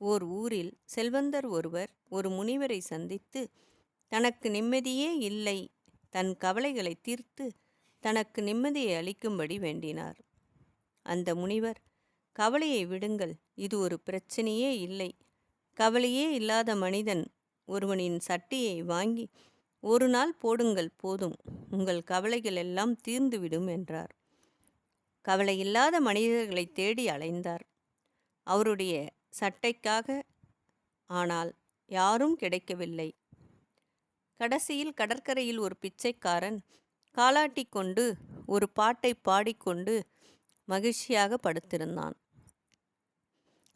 ஓர் ஊரில் செல்வந்தர் ஒருவர் ஒரு முனிவரை சந்தித்து தனக்கு நிம்மதியே இல்லை. தன் கவலைகளை தீர்த்து தனக்கு நிம்மதியை அளிக்கும்படி வேண்டினார் அந்த முனிவர் கவலையை விடுங்கள். இது ஒரு பிரச்சனையே இல்லை. கவலையே இல்லாத மனிதன் ஒருவனின் சட்டியை வாங்கி ஒரு நாள் போடுங்கள் போதும். உங்கள் கவலைகள் எல்லாம் தீர்ந்துவிடும் என்றார். கவலை இல்லாத மனிதர்களை தேடி அலைந்தார். அவருடைய சட்டைக்காக ஆனால் யாரும் கிடைக்கவில்லை. கடைசியில் கடற்கரையில் ஒரு பிச்சைக்காரன் காலாட்டி கொண்டு ஒரு பாட்டை பாடிக்கொண்டு மகிழ்ச்சியாக படுத்திருந்தான்.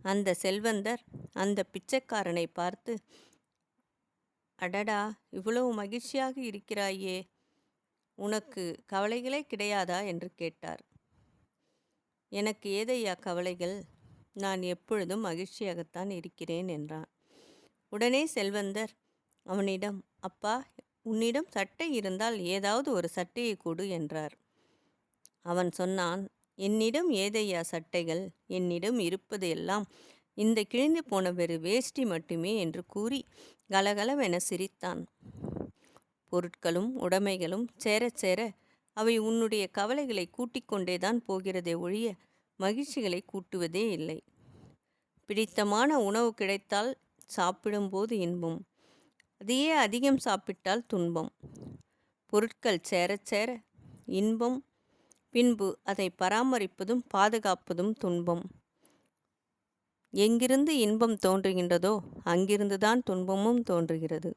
அந்த செல்வந்தர் அந்த பிச்சைக்காரனை பார்த்து அடடா இவ்வளவு மகிழ்ச்சியாக இருக்கிறாயே உனக்கு கவலைகளே கிடையாதா? என்று கேட்டார். எனக்கு ஏதையா கவலைகள்? நான் எப்பொழுதும் மகிழ்ச்சியாகத்தான் இருக்கிறேன் என்றான். உடனே செல்வந்தர் அவனிடம் அப்பா உன்னிடம் சட்டை இருந்தால் ஏதாவது ஒரு சட்டையை கொடு என்றார். அவன் சொன்னான் என்னிடம் ஏதையா சட்டைகள்? என்னிடம் இருப்பது எல்லாம் இந்த கிழிந்து போன வெறு வேஷ்டி மட்டுமே என்று கூறி கலகலவென சிரித்தான். பொருட்களும் உடைமைகளும் சேரச் சேர அவை உன்னுடைய கவலைகளை கூட்டிக் கொண்டேதான் போகிறதே ஒழிய மகிழ்ச்சிகளை கூட்டுவதே இல்லை. பிடித்தமான உணவு கிடைத்தால் சாப்பிடும்போது இன்பம். அதையே அதிகம் சாப்பிட்டால் துன்பம். பொருட்கள் சேரச் சேர இன்பம். பின்பு அதை பராமரிப்பதும் பாதுகாப்பதும் துன்பம். எங்கிருந்து இன்பம் தோன்றுகின்றதோ அங்கிருந்துதான் துன்பமும் தோன்றுகிறது.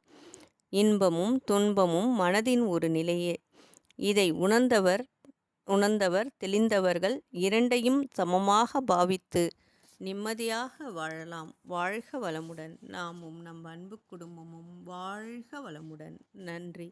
இன்பமும் துன்பமும் மனதின் ஒரு நிலையே. இதை உணர்ந்தவர் உணர்ந்தவர் தெளிந்தவர்கள் இரண்டையும் சமமாக பாவித்து நிம்மதியாக வாழலாம். வாழ்க வளமுடன். நாமும் நம் அன்பு குடும்பமும் வாழ்க வளமுடன். நன்றி.